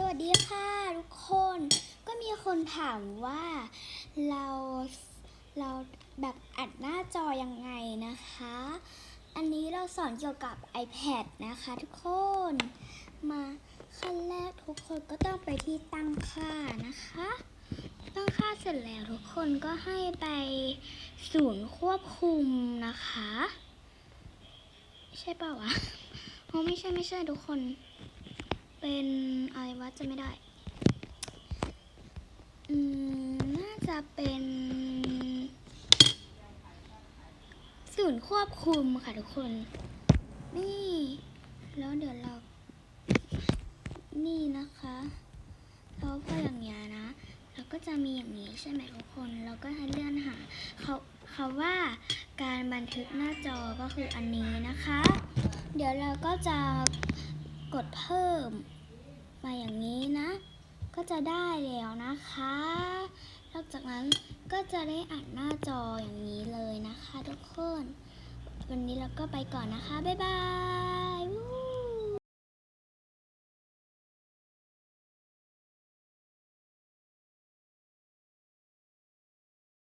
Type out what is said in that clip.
สวัสดีค่ะทุกคนก็มีคนถามว่าเราเราแบบอัดหน้าจอยังไงนะคะ อันนี้เราสอนเกี่ยวกับ iPad นะคะทุกคนมาขั้นแรกทุกคนก็ต้องไปที่ตั้งค่านะคะ ตั้งค่าเสร็จแล้วทุกคนก็ให้ไปศูนย์ควบคุมนะคะ ใช่เปล่าวะโอ้ไม่ใช่ไม่ใช่ทุกคน เป็นอะไรวะจะไม่ได้ อืม น่าจะเป็นศูนย์ควบคุมค่ะทุกคน นี่ แล้วเดี๋ยวเรา นี่นะคะแล้วก็อย่างเงี้นะ แล้วก็จะมีอย่างนี้ใช่ไหมทุกคน แล้วก็ให้เลื่อนหาเขาเขาว่าการบันทึกหน้าจอก็คืออันนี้นะคะ เดี๋ยวเราก็จะกดเพิ่ม มาอย่างนี้นะ ก็จะได้แล้วนะคะ นอกจากนั้นก็จะได้อัดหน้าจออย่างนี้เลยนะคะ ทุกคน วันนี้เราก็ไปก่อนนะคะ บ๊ายบาย